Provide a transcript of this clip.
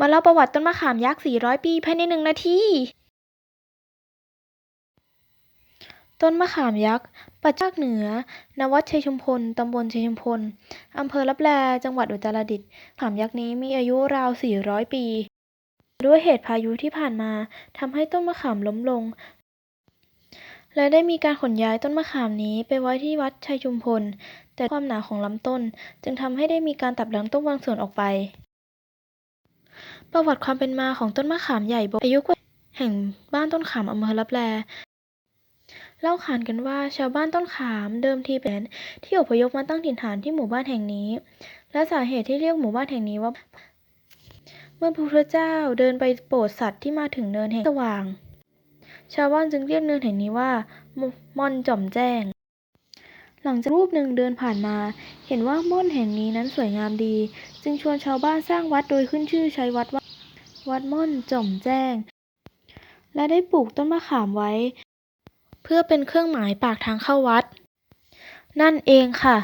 มาเล่าประวัติต้นมะขามยักษ์ 400 ปีภายในหนึ่งนาที ต้นมะขามยักษ์ ปัจจภาคเหนือณวัดชัยชุมพล ตำบลชัยชุมพล อำเภอลับแล จังหวัดอุตรดิตถ์ขามยักษ์นี้มีอายุราว 400 ปี ด้วยเหตุพายุที่ผ่านมาทำให้ต้นมะขามล้มลง และได้มีการขนย้ายต้นมะขามนี้ไปไว้ที่วัดชัยชุมพล แต่ความหนาของลำต้นจึงทำให้ได้มีการตัดลำต้นบางส่วนออกไป ประวัติความเป็นมาของต้นมะขามใหญ่โบอายุกว่าแห่งบ้านต้นขามอำเภอลับแล เล่าขานกันว่าชาวบ้านต้นขามเดิมทีเป็นที่อพยพมาตั้งถิ่นฐานที่หมู่บ้านแห่งนี้ และสาเหตุที่เรียกหมู่บ้านแห่งนี้ว่า เมื่อพระพุทธเจ้าเดินไปโปรดสัตว์ที่มาถึงเนินแห่งสว่าง ชาวบ้านจึงเรียกเนินแห่งนี้ว่าม่อนจ่อมแจ้ง หลังจากรูปหนึ่งเดินผ่านมา เห็นว่าม่อนแห่งนี้นั้นสวยงามดี จึงชวนชาวบ้านสร้างวัดโดยขึ้นชื่อใช้วัดว่า วัดม่อนจ่อมแจ้ง และได้ปลูกต้นมะขามไว้ เพื่อเป็นเครื่องหมายปากทางเข้าวัด นั่นเองค่ะ